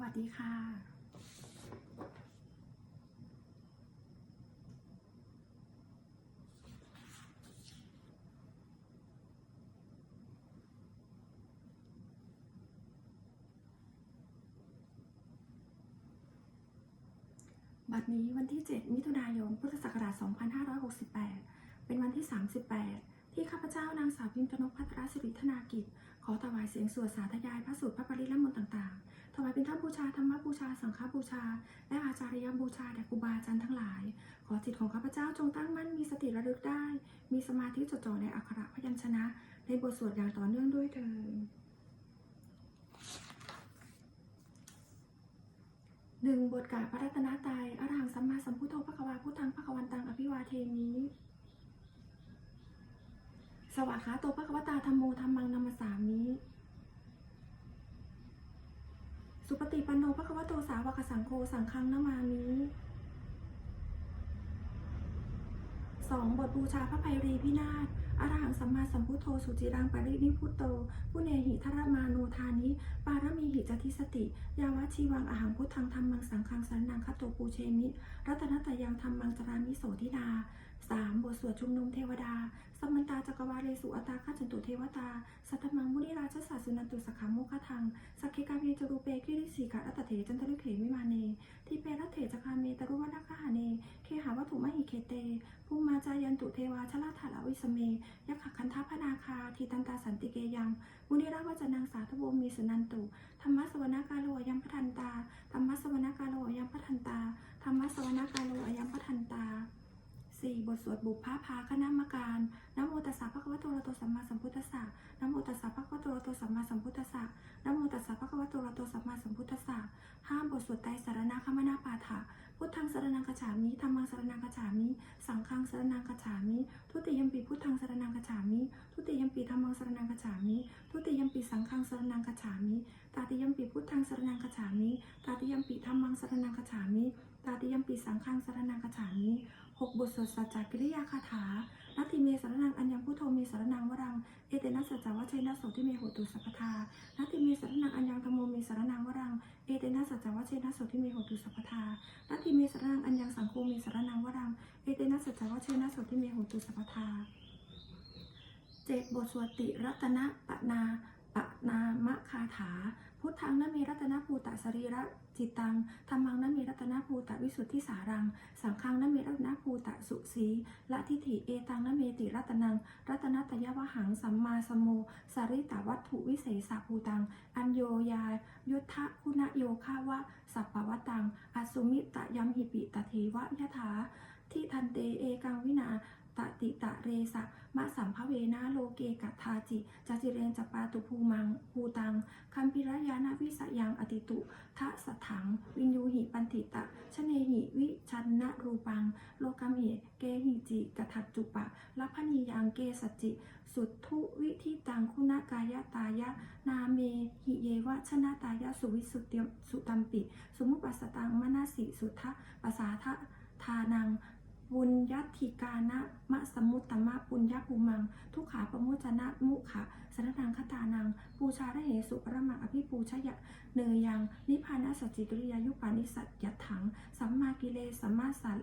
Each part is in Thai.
วัสดีค่ะบัดนี้วันที่ 7 มิถุนายน พุทธศักราช 2568 เป็นวันที่ 38 ที่ข้าพเจ้านางสาวพิมพ์กนกพัทรศิริธนากิจ ขอถวายเสียงสวดสาธยายพระสูตรพระปริละมนต์ต่างๆ ถวายเป็นท่าบูชาธรรมบูชา สังฆบูชา และอาจารยบูชาแด่ครูบาอาจารย์ทั้งหลาย ขอจิตของข้าพเจ้าจงตั้งมั่นมีสติระลึกได้ มีสมาธิจดจ่อในอักขระพยัญชนะ ในบทสวดอย่างต่อเนื่องด้วยเถิดหนึ่งบทกาพระรัตนตรัยอรหังสัมมาสัมพุทโธพระควาพุทธังพระควันตังอภิวาเทมิ สวากขาโตพระควตาธรรมโมธรรมังนัมสสามิสุปฏิปันโนพระควโตสาวกสังโฆสังฆังนามามิสองบทบูชาพระภัยรีพินาศอรหังสัมมาสัมพุทโธสุจิรังปรินิพุตโตผู้เนหิทรมานูทานิปารมีหิจติสติ ยาวชีวังอหังพุทธังธรรมังสังฆังสันนังคโตปูเชมิ รัตนตยังธรรมังจรามิโสธิดา สามบทสวดชุมนุมเทวดา สมันตาจักรวาเลสุอัตาข้าจันตุเทวตา สัตตมังมุนิราชสาสุนันตุสขามุขทัง สักเคกาเมจรูเปกิริสีกะรัตเถจันทรุเขวิมาเนทีเปรัตเถจคาเมตรุวนาคหาเน เคหาวัตถุมหิเคเต ภูมิมาจายันตุเทวาชลาถาลวิสเม ยักขคันทพนาคา ทีตันตาสันติเกยัง มุนิราวจนังสาธุวมีสุนันตุ ธรรมะสวนากาโลยัมพทันตา ธรรมะสวนากาโลยัมพทันตา ธรรมะสวนากาโลยัมพทันตา 4. บทสวดบุพภาพาคณามการนโมตัสสะภะคะวะโตระโตสัมมาสัมพุทธัสสะนโมตัสสะภะคะวะโตระโตสัมมาสัมพุทธัสสะนโมตัสสะภะคะวะโตระโตสัมมาสัมพุทธัสสะห้ามบทสวดไตรสารนาคมนาปาฐะพุทธังสรนังกฉามิธรรมังสรนังกฉามิ สังฆังสรนังกฉามิ ทุติยมปีพุทธังสรนังกฉามิ ทุติยมปีธรรมังสรนังกฉามิ ทุติยมปีสังฆังสรนังกฉามิ ตาติยมปีพุทธังสรนังกฉามิ ตาติยมปีธรรมังสรนังกฉามิ ตาติยมปีสังฆังสรนังกฉามิ หกบทสวดสัจจกิริยาคาถานัตติเมสารนังอัญญพุทโธเมสารนังวรัง เอเตนะสัจจวัชเชนะโสทิเมโหตุสัพพทานัตติเมสารนังอัญญังธรรมโมเมสารนังวรัง เอเตนะสัจจวัชเชนะโสทิเมโหตุสัพพทานัตติเมสารนังอัญญังสังโฆเมสารนังวรัง เอเตนะสัจจวัชเชนะโสทิเมโหตุสัพพทาเจ็ดบทสวดติรัตนะปนาปนามะคาถา พุทธังนเมรัตนภูตะสรีระจิตตังธรรมังนเมรัตนภูตะวิสุทธิสารัง สังฆังนเมรัตนภูตะสุสีละทิฏฐิเอตังนเมติรัตนัง รัตนตยวหังสัมมาสมโมสาริตวัตถุวิเศษภูตัง อัญโยยายุทธคุณโยคาวะสัพพวตังอสุมิตะยมหิปิตเทวะยถาทิทันเตเอกังวินา ตติตะเรสะมะสัมภเวนะโลเกกัตทาจิจจิเรนจปาตุภูมังภูตังคัมพิรยานาวิสยังอติตุทะสถัง วินยูหิปันติตะชเนหิวิชันนะรูปัง โลกัมเหเกหิจิกทัจจุปะลัพนียังเกสจจิ สุทุวิธิตังคุณากายตายะ นาเมหิเยวะชนะตายะสุวิสุตเตมสุตัมปิ สมุปัสสตังมนาสิสุทธะปัสสาทะทานัง บุญยัตถิกานะมะสมุตตมะปุญญภูมัง ทุกขาปมุจนะมุขะสรนังคตานัง ปูชาระเหสุปรมังอภิปูชยะเนยยัง นิพานะสัจจิกริยายุปานิสัตยัตถัง สัมมากิเลสัมมาสัล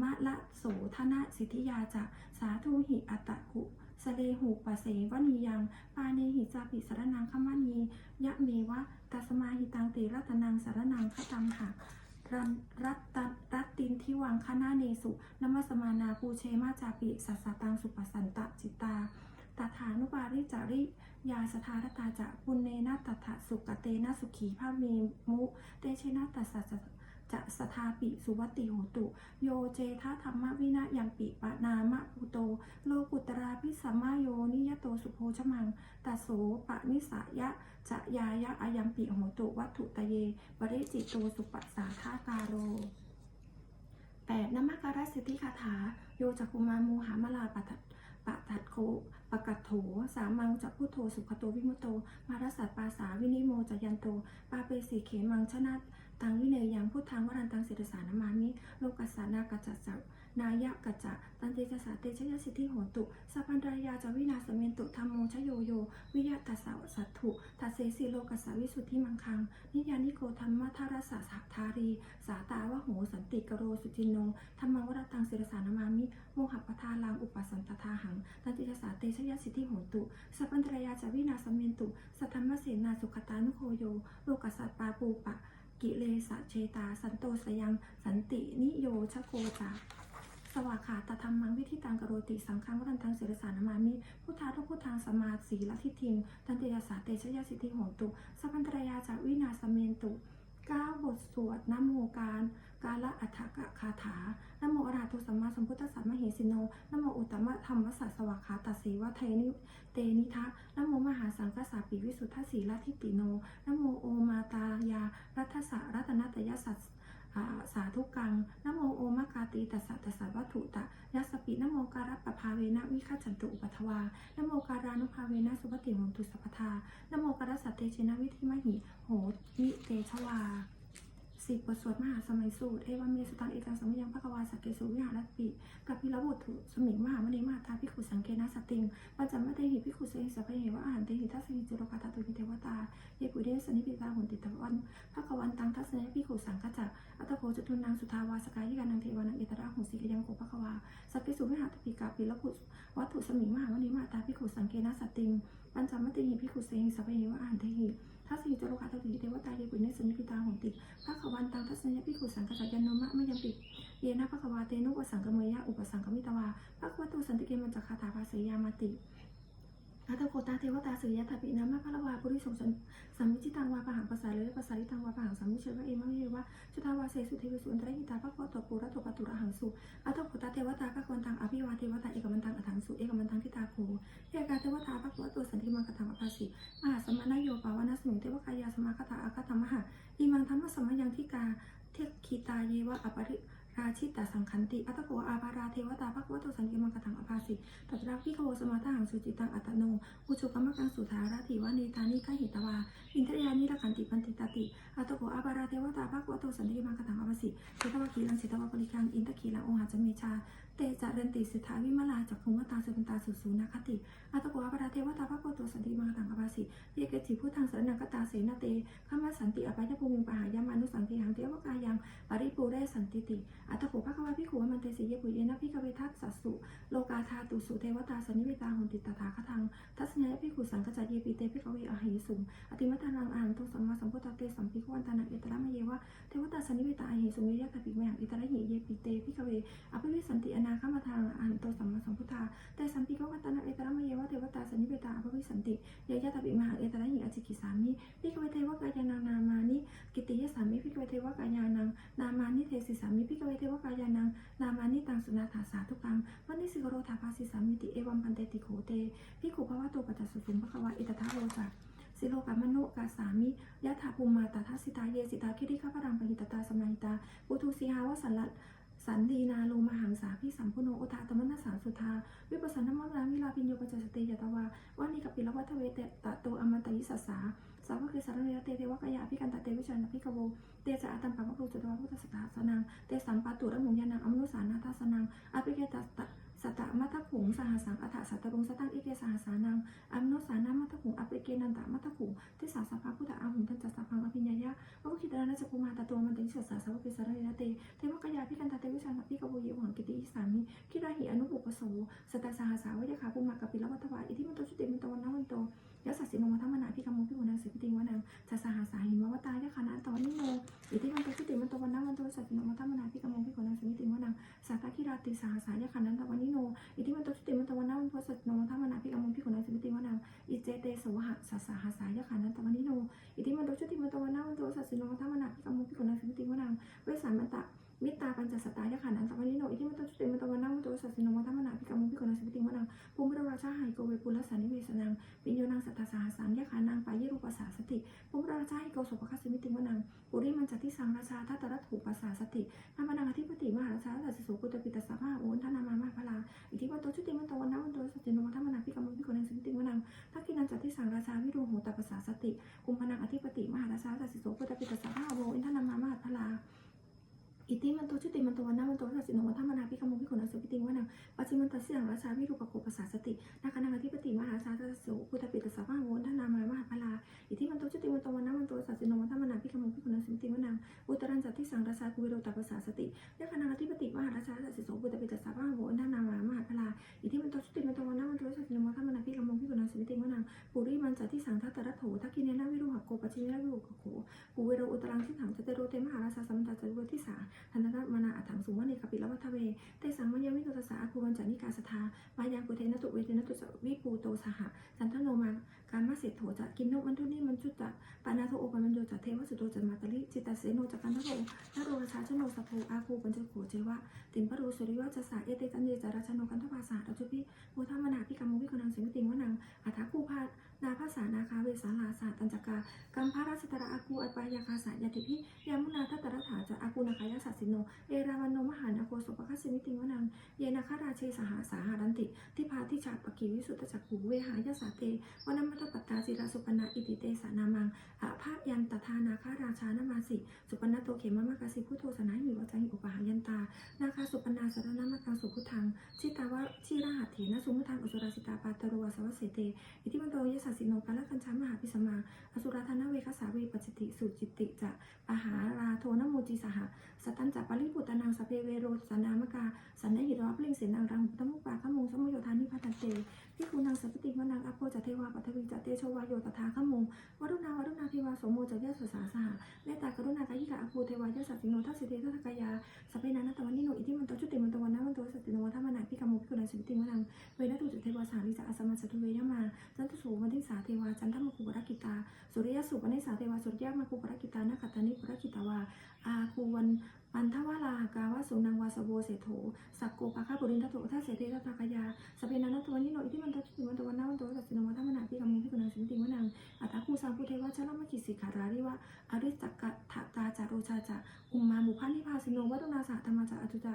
มะละโสธนะสิทธิยาจะสาธุหิอัตตะกุสเลหูปะเสวนียัง ปาเนหิจาปิสารนังขมานียะเมวะตัสมาหิตังติรัตนังสารนังคตัมหะ รันรัตตรัตตินทิวังคณาเนสุนมัสมานาปูเชมาจาปิสัสสตังสุปสันตจิตตาตถานุปาริจาริยาสทารตาจะปุณเนนะตถะสุกเตนะสุขีภาพมมุเตเชนะตัสสะ จะสทาปิสุวัติโหตุ โยเจทะธรรมวินะยัมปิปะนามะปุโต โลกุตราพิสัมมาโยนิยโตสุโพชมังตัสโสปะนิสายะจะยายะอายัมปิโหตุวัตถุตะเยบริจิตโตสุปัสสาธาการโร 8. นมการสิทธิคาถา โยจักุมามูหามลาปัตปะตัดโคปะกัตโถ สามังจะพุทโธสุขโตวิมุตโต มารสัตปาสาวินิโมจยันโต ปาเปสีเขมังชนะ ตังวิเนยังพุทธังวรันตังเสดสานามามิโลกัสสานากัจจจะนายะกัจจะตันเตจสาเตชยสิทธิโหตุสัพพันตรายาจวินาสเมนตุธรรมโมชโยโย วิยะตัสสะสัตถุตัสเสสีโลกัสสะวิสุทธิมังคัง นิยานิโกธรรมทารสสะทารี สาตาวะโหสันติกโรสุจินโนธรรมวรตังเศิรสานามามิโมหปทาลังอุปสันตทาหังตันติจสาเตชยสิทธิโหตุสัพพันตรายาจวินาสเมนตุสัทธรรมเสนาสุขตานุโคโยโลกัสสปาปูปะ กิเลสเชตา สันโตสยัง สันตินิโยชโกจาสวากขาตธรรมังวิธิตังกโรติสังฆังวรันทังเสรสานามามิพุทธาทุกพุทธังสมาสีละทิทิงตันเตยสาเตชยสิทธิโหตุสัพพันตรายาจากวินาสเมนตุเก้าบทสวดนะโมการ กาละอัฏฐกะคาถานโมอรหัตุสัมมาสัมพุทธัสสะมเหสิโนนโมอุตตมะธรรมวสสะสวากขาตัสสีวะเทนิเตนิทะนโมมหาสังฆสาปิวิสุทธสีละทิติโนนโมโอมาตายารัตสะรัตนตยสัสสาธุกังนโมโอมะกาตีตัสสะตัสสะวัตถุตะยัสปินโมการัปภาเวนะวิคัจฉันตุอุปัทวานโมการานุภาเวนะสุปฏิโหนตุสัพพทานโมการัสเตชินะวิธิมหิโหติเตชวา สิบบทสวดมหาสมัยสูตร เอวาเมสุตังเอกังสมยังภควาสักเกสุวิหารติกับพิรบุตรสมิงมหามณีมหาทาพิขุสังเกนะสติงปัญจมะเตหิพิขุเสหิสัพเพเหวะอาหารเตหิทัสสหิจุโรกาตาตุหิเทวตา เยปุเดสนิปิตาหุนติตะวันภควันตังทัศนยพิขุสังกัจจะอัตโพจตุนังสุทาวาสกายิกานังเทวานังเอตระหุสิกยังโกภควาสัพพิสุวิหารติกาปิละพุวัตถุสมิงมหาวณิมาตาพิขุสังเกนะสติงปัญจมติหิพิขุเสหิสัพเหวะอาหารเทหิ ทัศนีจโรกาตติเทวตาเยปุเนสนิพิตาหงติพระขวันตังทัศนยพิขุสังกัจจยันโนมะไม่ยังปิเยนะภควาเตนุปสังกเมยะอุปสังกมิตวาภควตุสันติเกมันจักคาถาภาษียามาติ อัตโกตาเทวตาสุริยตาปินามะพะละวาปุริสงสนสัมมิจิตังวาปะหังภาษาเลยภาษาลิตังวาปะหังสัมมิเชวะเอมะเมวะชุทาวาเสสุเทวสุอันตรหิตาภะคะวะโตปุระโตปตุระหังสุอัตโกตาเทวตาภะควันตังอภิวาเทวตาเอกมันตังอถังสุเอกมันตังทิตาโภเอกาเทวตาภะควะโตสันติมังคตังอภาสิมหาสมณโยปาวนาสมิงเทวกายาสมาคตาอาคตมหะอิมังธรรมสมยังทิกาเทคีตาเยวะอปริ ราชิตตสังคันติ อัตโกอาภาราเทวตาภควะโตสันติมังคตังอภาสิตัตระพิโวสมาทาหังสุจิตังอัตโน อุจุกรรมกังสุธาราธิวานีตานิกาหิตวา อินทรยานิรักันติปันติตติ อัตโกอาภาราเทวตาภควะโตสันติมังคตังอภาสิเสตวะขีลังเสตวะปริคัง อินทขีลังองหาจเมชา เตจาเรนติสิทธาวิมลาจักขุมตาสุปันตาสุสูนาคติอัตโกอาบาราเทวตาภาควะโตสันติมังคตังอวสิเยเกจิพุทธังสรนังกตาเสนาเตขมาสันติอภัยภูมิปหายามานุสังเทหังเทวกายังปริปูเรสันติติอัตโกภควะพิขุวมันเตสิเยปุเยนะพิกเวทัสสสุโลกาธาตุสุเทวตาสนิเวตาหุนติตถาคตังทัศนยพิขุสังกัจจเยปิเตพิกเวอหิสุมอติมัตานังอาหันตุสัมมาสัมพุทธเตสัมปิกวันตานังเอตระมเยวะเทวตาสนิเวตาอหิสุมยะตปิเมหังเอตระหิเยปิเตพิกเวอภิวิสันติอนาคามาทางอันตุสัมมาสัมพุทธาแต่สัมปิกวัตนังเอตระมเยวะเทวตาสันิเวตาอภิวิสันติเยยะตปิมหังเอตระหิอจิกิสามิพิกเวเทวกายานังนามานิกิติยสามิพิกเวเทวกายานังนามานิเทสิสามิพิกเวเทวกายานังนามานิตังสุนาถาสาทุกังวันนิสิกโรธาภาสิสามิติเอวัมปันเตติโขเตพิขุภวะโตปัจจสุสุมภควะอิตถาโรจักสิโลกามนุกาสามิยะถาภูมิมาตถาสิตาเยสิตาคิริข้าพรังปหิตตาสมัยตาปุทุสีหาวสันลัต สันดีนาโลมหังสาพิสัมพุโนโอทาตมนัสสาสุธา วิปัสสนามราวิลาปิญโยปัจจสติยตวาวันนี้กับปิลวัตเวเตตะโตอมันตยิสสาสาวกคือสารเนรเตเทวกายาพิกันตเตวิชันพิกโวเตจะอาตัมปะมะครูจุตวาพุทธสถาสนังเตสัมปะตุระมุงยานังอมนุสานาทัสนังอภิเกตตะ สัตตะมัทะขุงสหสังอัฏฐสัตตรุงสตังอิเกสหสานังอัมโนสานามัทะขุงอภิเกนันตะมัทะขุงทิสาสภาพุทธอาหุงทันจัสสะพังอภิญญายะวะคิตานาจักกุมาตตัวมันติสัสสะสาวกิสรเนรเตเทวกายาพิกันตะเตวิชันพิกโวเยหังกิติสามิคิราหิอนุปุปโสสตตสหสาวยะขาภูมากัปิลวัตวาอิทิมันโตชุติมันตวันนวันโตยะสัสสิโนมัทมนาพิกมงพิมุนังสิพิติวนังจัสสหสาหิมวตายะขานันตวันนิโนอิทิมันโตชุติมันตวันนวันโตสัสสิโนมัทมนาพิกมงพิมุนังสิพิติวนังสัตตะคิราติสหสายะขานันตวันนิโนอิทิมันตุสติมันตะวันนาวันโพสัตโนธรรมนาภิกรรมพิกุณาสมิติวนาอิเจเตสวะสัสสหาสายะขานันตะวันนิโนอิทิมันตุสติมันตะวันนาวันโพสัตโนธรรมนาภิกรรมพิกุณาสมิติวนาเวสสัมมันตะมิตาปัญจสตายะขานันตวันนิโนอิทิมันตุสติมันตะวันนาวันโพสัตโนธรรมนาภิกรรมพิกุณาสิมิติวนาภูมิราชาหายโกเวปุลสานิเวสนังปิญโยนังสัตตาสหสามยะขานังปายรูปัสสาสติภูมิราชาหายโกสุภคัสมิติวนังปุริมันจัติสังราชาทัตตะรัตถุปัสสาสติพระมนังอธิปติมหาราชาตัสสุกุตปิตสสะพะโอ สังราชาวิโรโหตัปสาสติกุมพนังอธิปติ มหาราชาตัสสิโสปุตตปิตสสะพะโวอินทนามามหาพลาอิติมันโตชุติมันโตวันนามันโตสัสสิโนวัฒมนาพิกมุพิขุนัสสุปิติงวนังปัจจิมันตัสสิยังราชาวิรูปโกปัสสาสติ ปุริมันจัตติสังทัตตระโถทักกินเนนะวิรุหโกปัจจิเนนะวิรุหโกกุวิโรอุตรังทิถังจเตโรเตมหาราชาสัมตาจตุทิสาทัตมนาอัฏฐังสุวรรณเนกปิลวัฏเวเตสังมัญญวิโตตสาคูวันจานิกาสทามายากุเทนตุเวเทนตุวิปูโตสหะสันทโนมาการมาเสถโถจะกินนกมันทุนี่มันจุตตะปานาโทโอปมันโยจะเทวสุโตจันมาตลิจิตตเสโนจักันทโรนโรราชาชโนสัพโพอาคูปัญจโขเจวะติมปรูสุริยวจะสาเอเตจันเยจาราชโนกันทภาษาราชุพิโมทามนาพิกรรมวิกนังสิมิติงวนังอัฏฐคูพา นาภาษานาคาเวสาลาสาตัญจกากัมภาราชตระอาคูอัปายาคาสายติพิยามุนาทัตตระถาจะอาคูนาคายาสัสสิโน เอราวันโนมหานาโคสุปคัสสิมิติวนัง เยนาคาราเชสหาสาหารันติ ทิพาทิชาปกิวิสุตจักขุเวหายาสาเตวนามัตปัตตาจิราสุปนาอิติเตสานามังอาภายันตทานาคาราชานามาสิ สุปนาโตเขมมะกาสิพุทโธสนาหิวจาหิอุปหายันตา นาคาสุปนาสารนามกังสุพุทังชิตาวะชิราหัตเถนะสุมุทังอุสุราสิตาปาตโรวสวัสเสเต อิทิมันโตยสสสิโนกาลกัญชามหาพิสมา อสุราธนาเวคสาเวปัจจิติสุจิติจะปหาราโทนโมจิสหสตันจัปริปุตนังสเพเวโรสนามกา สันนหิรวะเพลิงเสนังรังพุทธมุปาขมงสมุโยธานิพัตันเตพิคุนังสัพติวนังอภโปจเทวาปัทวิจเตโชวาโยตถาขมงวรุณาวรุณาเทวาสมโมจยะสสาสหะเมตตากรุณากายิกาอภูเทวายะสัสสิโนทัสสิเตทัสกายาสพเพนันตวันนิโนอิทิมันโตจุติมันโตวันนะมันโตสัสสิโนวัฒมนาพิกรรมพิกุณาสิติวนังเวนะตุจเทวาสาริจาอสมัสสตุเวยมาจันทสุวันทิิสาเทวาจันทมคุปรกิตา สุริยสุปนิสาเทวาสุริยมาคุปรกิตานาคตานิปรกิตาวาอาคูวันปันทวาลากาวะสุนังวาสโวเสโถสักโกปะคาปุรินทโถทัสเสเททัตตากายาสเปนันตวันิโนอิทิมันทัสสิมันตวันนาวันโตสัสสิโนวัฒมนาพิกรรมพิกุณาสิติวนังอัตถคูสังพุเทวะชลมกิสิขาราริวะอริจักกะทะกาจารุชาจะอุมมาบุพานิพาสิโนวัตุนาสะธรรมจะอจุจะ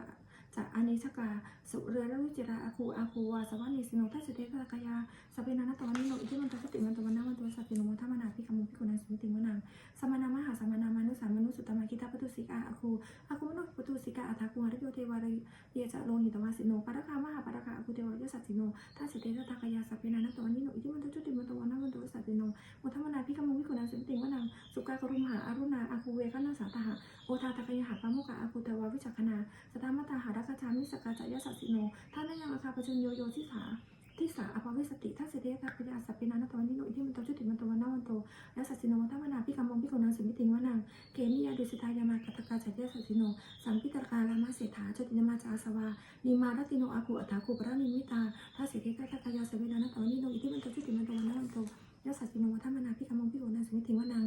จะอเนชกา สุเรรรุจิราอาคูอาคูวาสวานิสิโนทัสเสเททัตตากายาสเปนันตวันนิโนอิทิมันทัสสิมันตวันนาวันโตสัสสิโนวัฒมนาพิกรรมพิกุณาสิติวนังสมานามหาสมานามานุสามานุสุตมาคิตาปตุสิกาอาคูอาคุมโนปตุสิกาอัฏฐากุหาริโยเทวารเยจะโลหิตวาสิโนปะระคามหาปะระคาอาคุเทวารยสัสสิโนทัสสิเตทัตตากายาสเพนานัตวันิโนอิทิมันตุจุติมันตวันนามันตุสัสสิโนมุทมนาพิกมงวิคุณาสิติงวนังสุกากรุมหาอารุณาอาคูเวกันาสาตหะโอทาตะกยหาปามุกะอาคุเทวาวิจักขณาสตามตาหารักชามิสกาจายสัสสิโนท่านยังอาคาปชุญโยโยทิสาที่สาอภวิสติทัสสิเตทักยาสัพเพนานัตวันิโนอิทิมันตุจุติมันตวันนามันโตุยสัสสิโนมุทมนาพิกมงวิคุณาสิติงวนังเกณิยาดุสิตายามากัตกาจายสัสสิโนสัมพิตรการามาเสถาจตินมาจาสวานิมารติโนอาคูอัฏฐาคูปรานิมิตาทัสเสเทกัตตายาสเวดานะตวนิโนอิทิมันตจุติมันตวันนันโตยสัสสิโนวัฒมนาพิกามงพิโกนัสมิติวนัง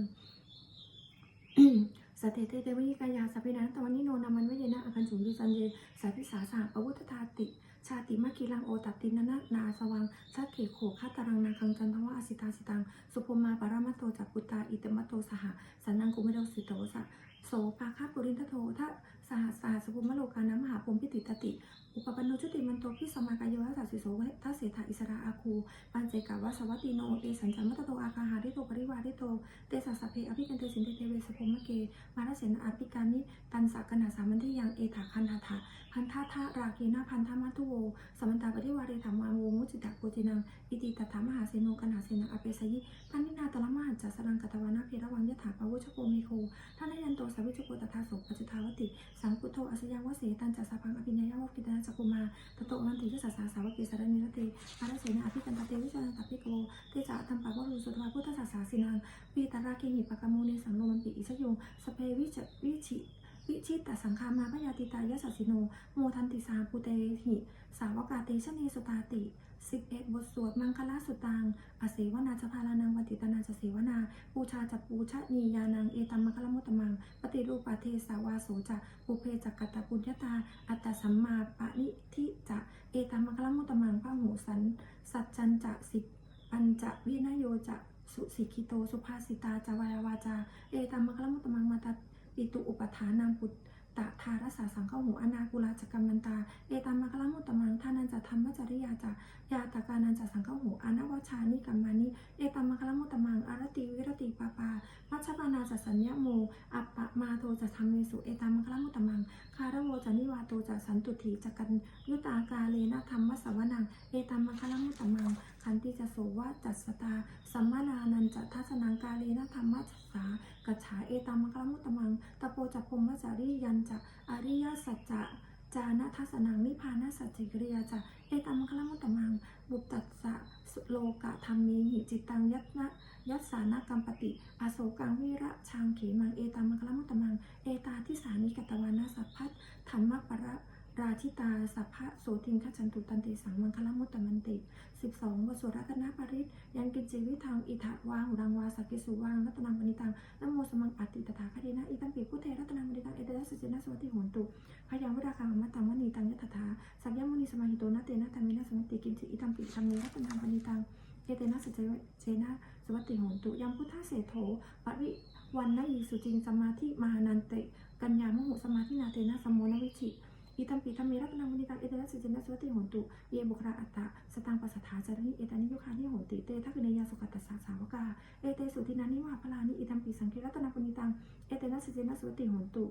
สัตเตเตวิกายาสเปนันตวันนิโนนามันวเยนะอาคันสุริสันเยสัพพิสาสาปวุทธาติ ชาติมาคีลังโอตัตินนานาสวังสักเขโขคาตารังนาคังจันทวะอสิตาสิตัง สุภมาปารามตโตจักปุตตาอิตมัตโตสหสันนังกุเมโดสิโตสะโสภาคาปุรินทโททะ สหัสสหัสภุมโลกานะมหาพรหมพิติตติ อุปปันโนชุติมันโตพิสมากายวัสสิโสทัสเสถาอิสระอาคูปัญเจกาวสวัตติโน เอสัญจันมัตโตอาคาหาริโตปริวาริโต เตสัสะเพอภิกันเตสินเตเทเวสภมะเก มาราเสนอาภิกามิตันสักกนาสามันทิยัง เอถาคันธาถา พันธาทาราเกนาพันธามัทุโวสมันตาปริวาเรธรรมาโวมุจิตะโกจินังอิติตถามหาเสโนกันหาเสนังอเปสยิพันนินาตละมหัจจสรังกัตวานาเพระวังยถาปวุชโกเมโคท่านยันโตสาวิจโกตถาโสปัจจุทาวติ สังพุโธอัสยังวเสตันจัสสะพังอภิญญาวกิตนาจักุมาตโตมันติยสสสาสาวกิสารนิรเตอาราเสนาอภิกันตเตวิจารันตปิโกเตจาธรรมปะวะรุสุทวาพุทธศาสาสินังปีตาราเคหิปะกามูเนสังโนมันปิอิสยงสเพวิจวิชิ วิชิตตสังคามาพยาติตายสัสสิโน โมทันติสาปุเตหิ สาวกาเตชะเนสุตาติ 11 บทสวดมังคลาสุตังอเสวนาจพาลานังวัติตนาจเสวนา ปูชาจัปูชะนียานัง เอตัมมะคลมุตตมัง ปฏิรูปาเทสาวาโสจะปุเพจักกตตปุญญาตา อัตตสัมมาปะนิทิจะ เอตัมมะคลมุตตมังพระหูสัน สัจจันจะสิปัญจะวินโยจะสุสิกิโต สุภาสิตาจาวายาวาจา เอตัมมะคลมุตตมังมาต ปิตุอุปทานังปุตตะทารสสาสังเข้าหูอนากุลาจกรรมันตา เอตัมมะคลมุตตมังทานันจะธรรมจริยาจะยาตากานันจะสังฆโหอนาวชานิกัมมานิเอตัมมะคลมุตตมังอารติวิรติปาปามัชมานาจัสสัญญโม อัปปะมาโทจะทำเมสุเอตามังคลมุตตมัง คารโวจะนิวาโตจะสันตุถีจะกันยุตากาเลนะธรรมสวนัง เอตามังคลมุตตมัง ขันติจะโสวะจัสสตา สัมมานานันจะทัศนังกาเลนะธรรมสสากัจฉาเอตามังคลมุตตมัง ตะโปจะพรหมจาริยันจะอริยสัจจะจานะทัศนังนิพานะสัจจิกริยาจะเอตามังคลมุตตมัง บุตตัสสะโลกะธรรมเมหิจิตตังยัตนะยัสสานกัมปติอโศกังวิระชังเขมังเอตามังคลมุตตมัง เอตาทิสานิกตวานาสัพพัทธรรมประ ราชิตาสัพพะโสติงขจันตุตันติสังมังคลมุตตมันติ 12วสุรัตนปริตยันกิจิวิทังอิทะวาหุรังวาสักิสุวังรัตนังปณิตังนโมสมังอติตถาคตินะอิตัมปิพุทเทรัตนังปณิตังเอเตนะสุจินะสวัติโหนตุพยังวิราคังอมตังมณีตังยตถาสักยมุนีสมาหิโตนะเตนะธรรมินะสมัติกินจิอิตัมปิธรรมเนรัตนังปณิตังเอเตนะสุจเจนะสวัติโหนตุยังพุทธเสโถปริวันนะยีสุจิงสมาธิมหานันเต กัญญามหุสมาธินาเตนะสมโนวิชิ อิตัมปิธรรมีรัตนังมุนิตังเอเตนะสิจินะสวัติโหนตุเยบุคราอัตตะสตังปัสสถาจาริเอตานิยุคานิโหติเตทักเนยาสุขัตสาสาวกาเอเตสุทินานิวาพลานิอิตัมปิสังคิรัตนาปุนิตังเอเตนะสิจินะสวัติโหนตุ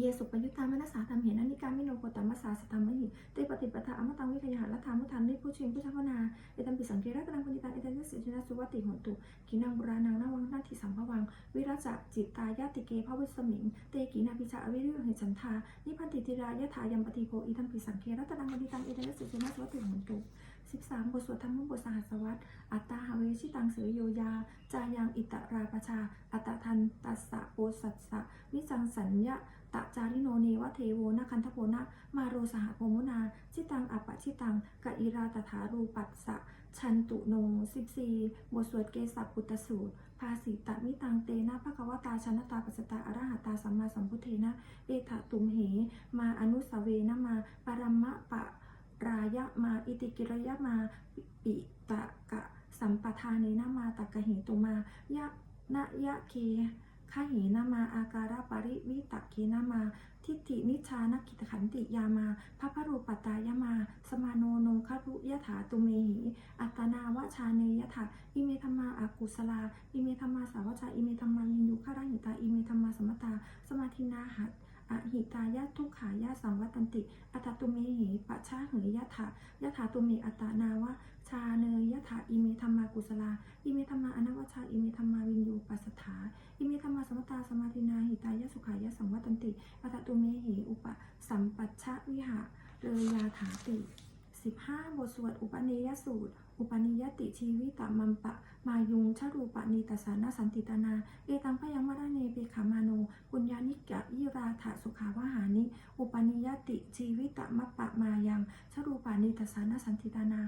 เยสุปยุตตามนัสสาธรรมเหนะนิการมิโนโกตมัสสาสตัมมหิเตปฏิปทาอมตังวิคยหะละธรรมุทันนิผู้ชิงผู้ชัพนาเอตัมปิสังเกรัตนังปณิตังเอเตนสิจินะสุวัติหนตุกินังบุรานังนาวังนาทิสัมภวัง วิรัจจจิตตายาติเกภวิสมิง เตกีนาปิชาอวิริยเหจันทานิพันติติรายะถายัมปฏิโพอิทัมปิสังเครัตนังปณิตังเอเตนสิจินะสุวัติหนตุ13 บทสวดธรรมบทสหัสวัตอัตตาหาเวชิตังเสยโยยา จายังอิตราปชา อัตทันตัสสะโปสัสสะวิจังสัญญะ ตะจาริโนเนวะเทโวนะคันทโพนะมาโรสหโพมุนา ชิตังอัปปะชิตังกะอิราตถารูปัสสะชันตุโน14บทสวดเกสัพปุตตสูตร ภาสิตะมิตังเตนะภควตาชนตาปัสตาอรหัตตาสัมมาสัมพุทเทนะ เอถะตุมเห มาอนุสเวนะมา ปรมะปะรายะมา อิติกิรยะมา ปิตะกะ สัมปทาเนนะมาตักกะหิตุมายะนะยะเค ขาหินามา อาการะปริวิตะเคนามา ทิฏฐินิชานกิตขันติยามาพระพรูปตายามา สมาโนโนคารุยะถาตุเมหิ อัตนาวชาเนยะถาอิเมธรรมาอากุสลา อิเมธรรมาสาวชาอิเมธรรมายินยุคารหิตา อิเมธรรมาสมตา สมาธินาหัต อหิตายะทุกขายะสังวัตันติ อัตตุเมหิปัชชาเหยยะถายะถาตุเมอัตนาวะชาเนยยะถาอิเมธรรมากุสลา อิเมธรรมาอนวชา อิเมธรรมาวินยูปัสสถา อิเมธรรมาสมตาสมาธินาหิตายะสุขายะสังวัตันติ อัตตุเมหิอุปสัมปัชชะวิหะเรยาถาติ15 บทสวดอุปนิยสูตร อุปนิยติชีวิตามัมปะ มายุงชรูปนีตสานาสันติตนา เอตังพยังมรเนเปขามาโนปุญญานิกะยิ ราถาสุขาวหานิ อุปนิยติชีวิตมะปะมายังชรูปานิตสานาสันติตานา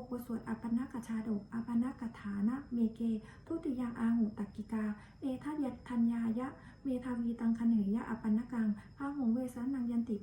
กบทสวดอัปนากชาดกอัปนากฐานะเมเก ทุติยังอาหุตักกิกา เอทัยทัญญายะ เมทาวีตังคันเหยะอัปปนกังพาหงเวสานังยันติ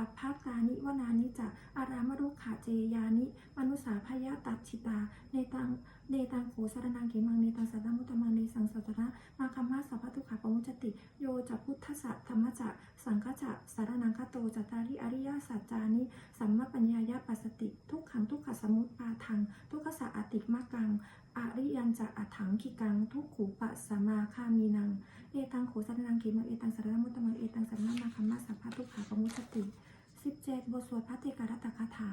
ปัปภาคานิวนานิจะอารามรุขาเจยานิ มนุสาพยาตัดชิตา ในตังเนตังโขสารนังเขมังเนตังสัตตมุตตมังเนสังสัตระมาคัมมาสัพพทุขาปมุจติ โยจะพุทธสัตธรรมจะสังฆจะสารนังคโตจัตตาริอริยสัจจานิสัมมาปัญญายาปัสสติ ทุกขังทุกขสมุปปาทัง ทุกขสะอติมากังอริยันจะอัถังขิกัง ทุกขูปะสมาคามีนัง เอตังโขสารนังเขมังเอตังสารนมุตตมังเอตังสารนมาคัมมาสัพพทุขาปมุจติ 17 บทสวดพระเทการัตคาถา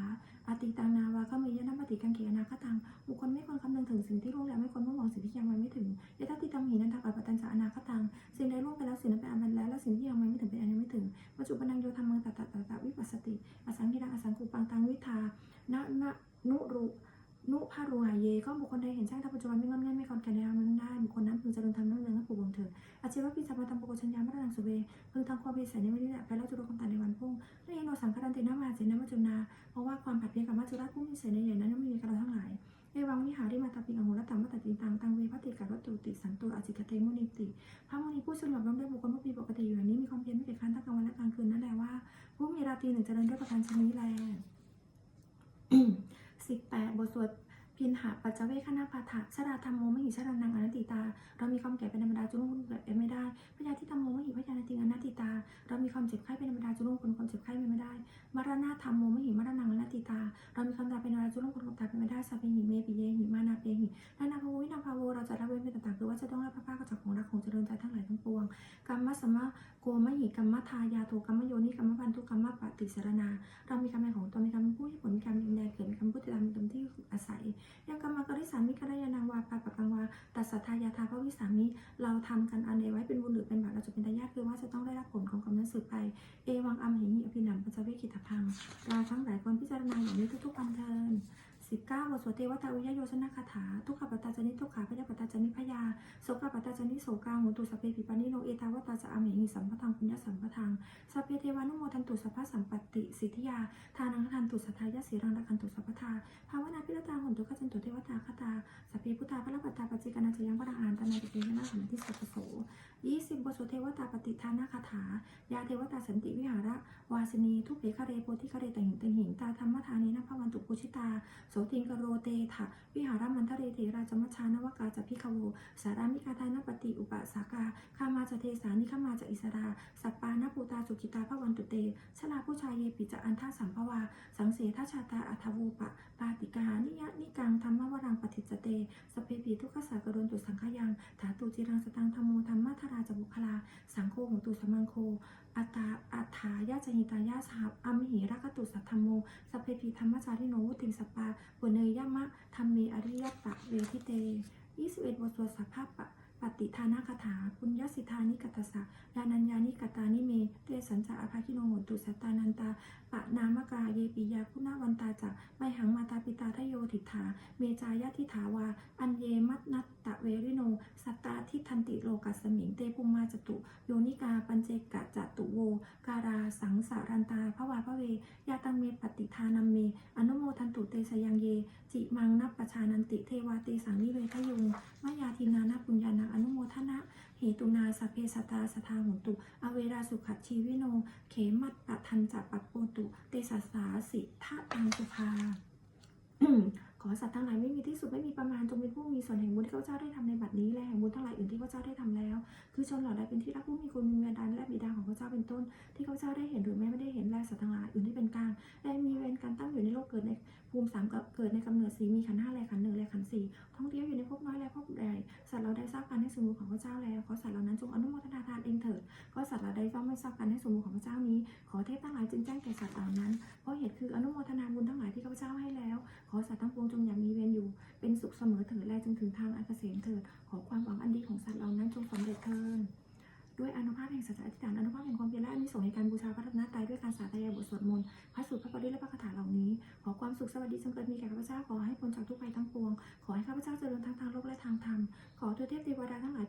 อติตังนาวาก็มียนัมปฏิกังเขนาคตังบุคคลไม่ควรคำนึงถึงสิ่งที่ล่วงแล้วไม่ควรมุ่งหวังสิ่งที่ยังไม่ถึงยะทัติตัมหีนันทกัปตัญจะอนาคตังสิ่งใดล่วงไปแล้วสิ่งนั้นเป็นอันเป็นแล้วและสิ่งที่ยังไม่ถึงเป็นอันยังไม่ถึงปัจจุบันังโยธรรมังตัตตตวิปัสสติ อสังกิรังอสังกุปังตังวิทานะนะนุรุนุภารูหายเย ก็บุคคลใดเห็นแจ้งทางปัจจุบันไม่งอนง่ายไม่คอนแก่ในอามนั้นได้บุคคลนั้นพึงเจริญธรรมนั่งเรืองและผูกวงเถิดอาชีวะปิสัมปตัมปกชัญญามัตตังสุเวพึงทำความเพียรใส่ในวั ราชผู้มีเสน่ห์ใหญ่นั้นไม่มีกระทั้งหลายเอวังวิหาริมาตาปิงอโหรตัมมัตตติตังตังเวพัติกัวัตตุติสันตุอจิกเตมุนิติพระมุนีผู้สงบร่มด้บุคคลผู้มีปกติอยู่อย่างนี้มีความเพียรไม่เกิดขั้นทั้งกลางวันและกลางคืนนั่นแหละว่า ผู้มีราตรีหนึ่งเจริญด้วยประการชนี้แลสิบแปดบทสวด พินหาปัจจเวคณาปาฐะชราธรรมโมมหิชรานังอนัตติตา เรามีความแก่เป็นธรรมดาจุลุ่งเกิดเป็นไม่ได้พยาธิธรรมโมมหิพยานาติงอนัตติตา เรามีความเจ็บไข้เป็นธรรมดาจุลุ่งคนความเจ็บไข้เป็นไม่ได้ มรณะธรรมโมมหิมรณังอนัตติตา เรามีความตายเป็นธรรมดาจุลุ่งคนความตายเป็นไม่ได้สัพเพหิเมปิเยหิมานาเปหินานาภวุวินาภาโวเราจะละเว้นไปต่างๆคือว่าจะต้องรับพระภาคจากของรักของเจริญใจทั้งหลายทั้งปวงกรรมสมะโกมหิกรรมทายาโทกรรมโยนิกรรมพันธุกรรมปฏิสรณาเรามีกรรมของตนมีกรรมผู้ให้ผลมีกรรมแดนเกิดมีกรรมผู้ติดตามมีกรรมที่อาศัยยังกรรมกริสามิกรยานังวาปาปะกังวาตัสสะทายาทาพระวิสามิ เราทำกันอันใดไว้เป็นบุญหรือเป็นบาปเราจะเป็นทายาทคือว่าจะต้องได้รับผลของกรรมนั้นสืบไป เอวังอัมเหหิอภินันปัจเวกิตพัง เราทั้งหลายควรพิจารณาอย่างนี้ทุกๆวันเทิน สิบเก้าบทสวดเทวตาวิยโยชนะคาถา ทุกขปัตตาจนิทุกขาพยาปัตตาจนิพยาโสกปัตตาจนิโสกาหุตุสเพปิปานิโนเอตาวตาจะอัมเหหิสัมปทังปุญญสัมปทังสัพเพเทวานุโมทันตุสัพพะสัมปติสิทธิยา ทานังทันตุสัทธายะสีรังรักันตุสัพพทาภาวนาพิรตาหนตุขจันตุเทวตาคตาสัพเพพุทธาพระปัตตาปจิกานาจยังพระอานตนาติเยนะสัมติสัพโสยี่สิบบทสวดเทวตาปฏิทานาคาถา ยาเทวตาสันติวิหาระวาสนีทุเพคเรโพธิคเรตหิงตหิงตาธรรมทานีนภวันตุปุชิตาสติงกโรเตถะวิหารามันทะเรเถราจมัชชานวกาจะพิคโว สารามิกาทานปฏิอุปสากาคามาจะเทสานิขามาจะอิสราสัปปานปูตาสุกิตาพระวันตุเตชลาผู้ชายเยปิจะอันท่าสัมภวา สังเสทชาตาอัทวูปะ ปาติกานิยะนิกังธรรมวรังปฏิจเต สเพปีทุกขสากรนตุสังขยัง ถาตุจิรังสตังธรรมโมธรรมะธาราจบุคลา สังโฆของตุสมังโคอัตตาอัฏฐายาจหิตายาสหอัมหิรักตุสัทธรรมโม สเพปีธรรมจาริโนวุติงสปาปุเนยมะธรรมเมอริยตะเวทิเต 21บทสวดสภาพปะ ปฏิทานาคาถาปุญญสิทธานิกัตสะยานัญญานิกตานิเม เตสัญจาอภาคิโนโหตุสัตตานันตา ปะนามกาเยปิยาคุณาวันตาจะไมหังมาตาปิตาทโยติถา เมจายาทิถาวา อันเยมัตนัตตะเวริโน สัตตาทิทันติโลกัสมิง เตปุมาจตุ โยนิกาปัญเจกะจตุโว การาสังสารันตาพระวาพระเวยาตังเมปฏิทานัมเม อนุโมทันตุเตสยังเย จิมังนับประชานันติเทวาเตสังนิเวทยุงมายาทินานาปุญญานังอนุโมทนะเหตุนาสเพสตาสทาหุนตุ อเวราสุขัดชีวิโน เขมัตปะทันจัปปะโปตุ เตสัสสาสิทะตังสุภา ขอสัตว์ทั้งหลายไม่มีที่สุดไม่มีประมาณจงเป็นผู้มีส่วนแห่งบุญที่ข้าพเจ้าได้ทำในบัดนี้และแห่งบุญทั้งหลายอื่นที่ข้าพเจ้าได้ทำแล้ว คือชนเหล่าใดเป็นที่รักผู้มีคุณมีบิดาและบิดาของข้าพเจ้าเป็นต้น ที่ข้าพเจ้าได้เห็นหรือแม้ไม่ได้เห็นและสัตว์ทั้งหลายอื่นที่เป็นกลางและมีเวรการตั้งอยู่ในโลกเกิดในภูมิสามเกิดในกำเนิดสีมีขันห้าและขันหนึ่งและขันสี่ท่องเที่ยวอยู่ในภพน้อยและภพใหญ่สัตว์เราได้ทราบการให้สมบูรณ์ของพระเจ้าแล้วขอสัตว์เหล่านั้นจงอนุโมทนาทานเองเถิดขอสัตว์เหล่าใดต้องไม่ทราบการให้สมบูรณ์ของพระเจ้านี้ ขอเทพทั้งหลายจึงแจ้งแก่สัตว์เหล่านั้น อสัตว์ทั้งปวงจงอย่ามีเวรอยู่ เป็นสุขเสมอเถิดแลจงถึงทางอันเกษมเถิด ขอความหวังอันดีของสัตว์เหล่านั้นจงสำเร็จเถิดด้วยอนุภาพแห่งสัจจะอธิษฐานอนุภาพแห่งความเพียรและอนิสงส์ในการบูชาพระรัตนตรัยด้วยการสาธยายบทสวดมนต์พระสูตรพระปริและพระคาถาเหล่านี้ ขอความสุขสวัสดีจงเกิดมีแก่ข้าพเจ้าขอให้พ้นจากทุกภัยทั้งปวง ขอให้ข้าพเจ้าเจริญทั้งทางโลกและทางธรรมขอเทวเทพเทวดาทั้งหลาย